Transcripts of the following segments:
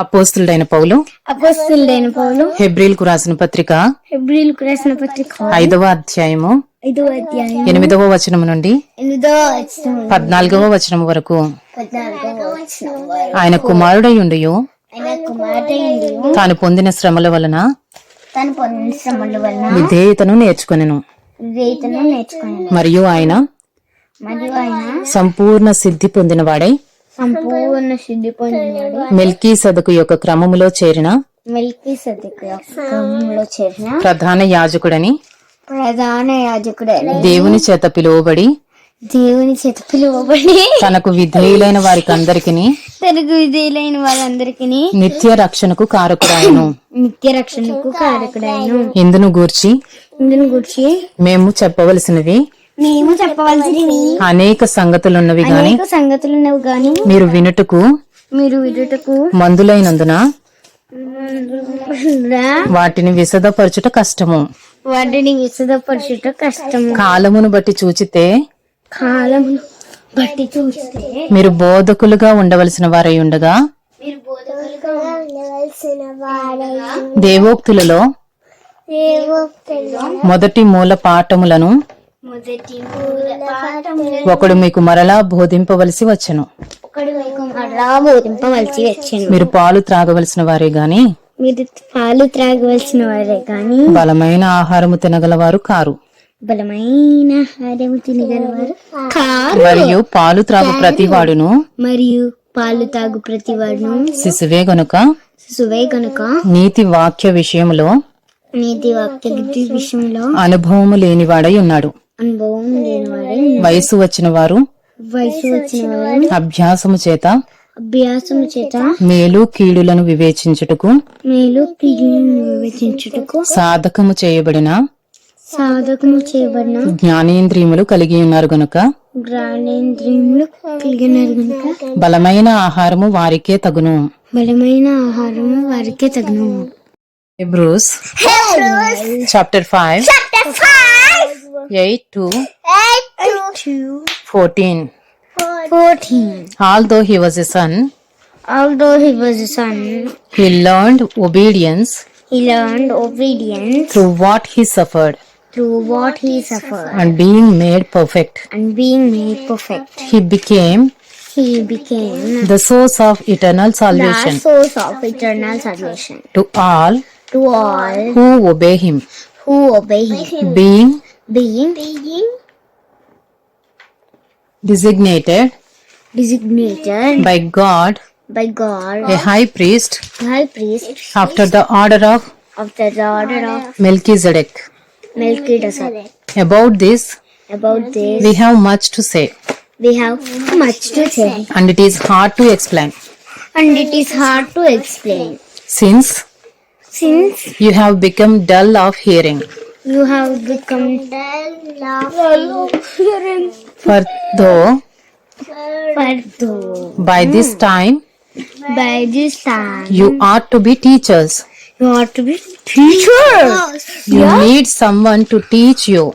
అపోస్తులుడైన పౌలు. అపస్తులైన పౌలు. హెబ్రిల్కు రాసిన పత్రిక హెబ్రిల్కు రాసిన పత్రిక. ఐదవ అధ్యాయము. ఐదో అధ్యాయం ఎనిమిదవ వచనం నుండి ఎనిమిదో వచనం పద్నాలుగవ వచనం వరకు. ఆయన కుమారుడై ఉండి తాను పొందిన శ్రమల వలన తను పొందిన శ్రమల వలన విధేయతను నేర్చుకొనెను. వివేతను నేర్చుకుని మరియు ఆయన మరియు ఆయన సంపూర్ణ సిద్ధి పొందినవాడై శుద్ధి పొందినాడు మెల్కీ సదకు యొక్క క్రమములో చేరిన మెల్కి సతిలో చేరిన ప్రధాన యాజకుడని ప్రధాన యాజకుడైన దేవుని చేత పిలువబడి దేవుని చేత పిలువబడి తనకు విధేయులైన వారికి అందరికి తనకు విధేయులైన వాళ్ళందరికీ నిత్య రక్షణకు కారకుడాయను. నిత్య రక్షణకు కారకుడైన ఇందును గూర్చి ఇందుని గురించి మేము చెప్పవలసినవి మేము చెప్పవలసినవి అనేక సంగతులున్నవి గాని అనేక సంగతులు ఉన్నవి గాని మీరు వినుటకు మీరు విడుటకు మందులైనందున వాటిని విశదపరచుట కష్టము. వాటిని విశదపరచుట కష్టము. కాలమును బట్టి చూచితే కాలం బట్టి చూస్తే మీరు బోధకులుగా ఉండవలసిన వారై ఉండగా దేవోక్తులలో దేవోక్తులు మొదటి మూల పాఠములను ఒకడు మీకు మరలా బోధింపవలసి వచ్చెను. మీరు పాలు త్రాగవలసిన వారే గాని మీరు పాలు త్రాగవలసిన వారే కానీ బలమైన ఆహారము తినగలవారు కారు. బలమైన ఆహారం తినగలవారు కారు. మరియు పాలు త్రాగు ప్రతివాడును. మరియు పాలు తాగు ప్రతివాడును. శిశువే గనుక శిశువే కనుక నీతి వాక్య విషయములో నీతి వాక్య విషయంలో అనుభవము లేనివాడై ఉన్నాడు. అనుభవం వయసు వచ్చిన వారు వయసు వచ్చిన వారు అభ్యాసము చేత అభ్యాసము చేత మేలు కీడులను వివేచించుటకు మేలు కీడులను వివేచించుటకు సాధకము చేయబడిన సాధకము చేయబడిన జ్ఞానేంద్రియములు కలిగి ఉన్నారు గనుక జ్ఞానేంద్రియములు కలిగినారు కనుక బలమైన ఆహారము వారికే తగును. బలమైన ఆహారము వారికే తగిన. Bruce chapter five 8 to 8 to 14. 14. Although he was a son, although he was a son, he learned obedience. He learned obedience through what he suffered. Through what he suffered. And being made perfect. And being made perfect. He became he became the source of eternal salvation. The source of eternal salvation. To all. To all who obey him. Who obey him. Being being, being designated designated by God by God, a high priest high priest after the order of of the order of Melchizedek. Melchizedek. About this, About this, we have much to say, we have much to say, and it is hard to explain and it is hard to explain. since Since you have become dull of hearing. You have become dull of hearing, For though for though by this time by this time. you ought to be teachers, you ought to be teachers. you need someone to teach you.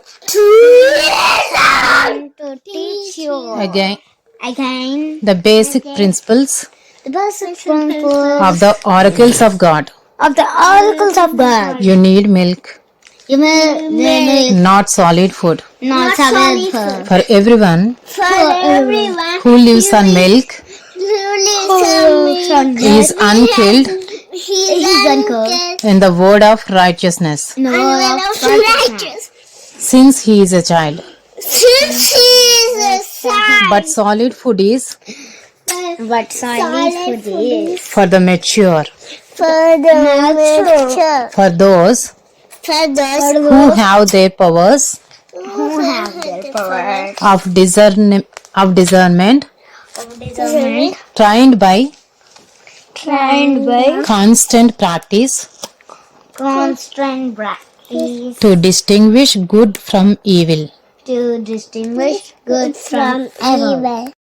To teach you. Again. Again. The basic principles the basic principles of the oracles of God. of the oracles of God. You need milk, You may, may not solid food. not solid food. For everyone. For everyone. who lives on milk? Who lives is unkilled? He is uncooked. in the word of righteousness, No, righteous. since he is a child. Since he is a son. But solid food is? But solid food is for the mature, for the mature. for those For who have their powers? Who have their power of discern of discernment. Of discernment. Trained by? Trained by? Constant practice. Constant practice. To distinguish good from evil. to distinguish good from evil.